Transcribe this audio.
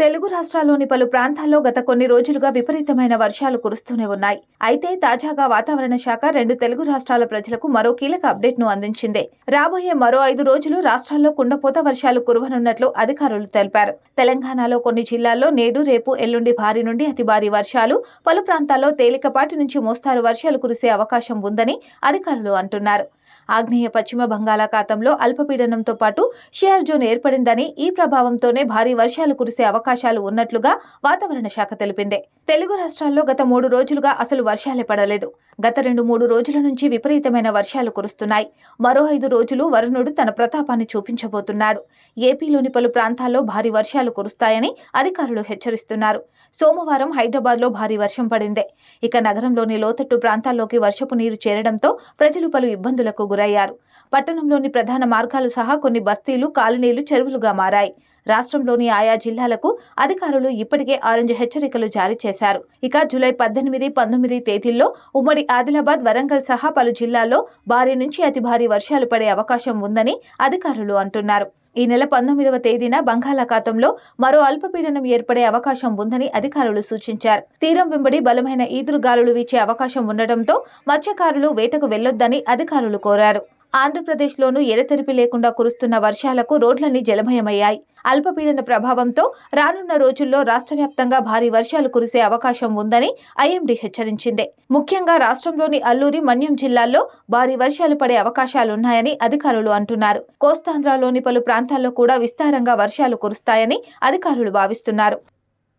తెలుగు రాష్ట్రాల్లోని పలు ప్రాంతాల్లో గత కొన్ని రోజులుగా విపరీతమైన వర్షాలు కురుస్తూనే ఉన్నాయి. అయితే తాజాగా వాతావరణ శాఖ రెండు తెలుగు రాష్ట్రాల ప్రజలకు మరో కీలక అప్డేట్ను అందించింది. రాబోయే మరో ఐదు రోజులు రాష్ట్రాల్లో కుండపోత వర్షాలు కురవనున్నట్లు అధికారులు తెలిపారు. తెలంగాణలో కొన్ని జిల్లాల్లో నేడు రేపు ఎల్లుండి భారీ నుండి అతి భారీ వర్షాలు పలు ప్రాంతాల్లో తేలికపాటి నుంచి మోస్తారు వర్షాలు కురిసే అవకాశం ఉందని అధికారులు అంటున్నారు. ఆగ్నేయ పశ్చిమ బంగాళాఖాతంలో అల్పపీడనంతో పాటు షేర్ జోన్ ఏర్పడిందని ఈ ప్రభావంతోనే భారీ వర్షాలు కురిసే అవకాశాలు ఉన్నట్లుగా వాతావరణ శాఖ తెలిపింది. తెలుగు రాష్ట్రాల్లో గత మూడు రోజులుగా అసలు వర్షాలే పడలేదు. గత రెండు మూడు రోజుల నుంచి విపరీతమైన వర్షాలు కురుస్తున్నాయి. మరో ఐదు రోజులు వరుణుడు తన ప్రతాపాన్ని చూపించబోతున్నాడు. ఏపీలోని పలు ప్రాంతాల్లో భారీ వర్షాలు కురుస్తాయని అధికారులు హెచ్చరిస్తున్నారు. సోమవారం హైదరాబాద్లో భారీ వర్షం పడింది. ఇక నగరంలోని లోతట్టు ప్రాంతాల్లోకి వర్షపు నీరు చేరడంతో ప్రజలు పలు ఇబ్బందులకు గురయ్యారు. పట్టణంలోని ప్రధాన మార్గాలు సహా కొన్ని బస్తీలు కాలనీలు చెరువులుగా మారాయి. రాష్ట్రంలోని ఆయా జిల్లాలకు అధికారులు ఇప్పటికే ఆరెంజ్ హెచ్చరికలు జారీ చేశారు. ఇక జూలై పద్దెనిమిది పంతొమ్మిది తేదీల్లో ఉమ్మడి ఆదిలాబాద్ వరంగల్ సహా పలు జిల్లాల్లో భారీ నుంచి అతి భారీ వర్షాలు పడే అవకాశం ఉందని అధికారులు అంటున్నారు. ఈ నెల పంతొమ్మిదవ తేదీన బంగాళాఖాతంలో మరో అల్పపీడనం ఏర్పడే అవకాశం ఉందని అధికారులు సూచించారు. తీరం వెంబడి బలమైన ఈదురుగాలులు వీచే అవకాశం ఉండటంతో మత్స్యకారులు వేటకు వెళ్ళొద్దని అధికారులు కోరారు. ఆంధ్రప్రదేశ్లోనూ ఎడతెరిపి లేకుండా కురుస్తున్న వర్షాలకు రోడ్లన్నీ జలమయమయ్యాయి. అల్పపీడన ప్రభావంతో రానున్న రోజుల్లో రాష్ట్ర వ్యాప్తంగా భారీ వర్షాలు కురిసే అవకాశం ఉందని ఐఎండీ హెచ్చరించింది. ముఖ్యంగా రాష్ట్రంలోని అల్లూరి మన్యం జిల్లాల్లో భారీ వర్షాలు పడే అవకాశాలున్నాయని అధికారులు అంటున్నారు. కోస్తాంధ్రలోని పలు ప్రాంతాల్లో కూడా విస్తారంగా వర్షాలు కురుస్తాయని అధికారులు భావిస్తున్నారు.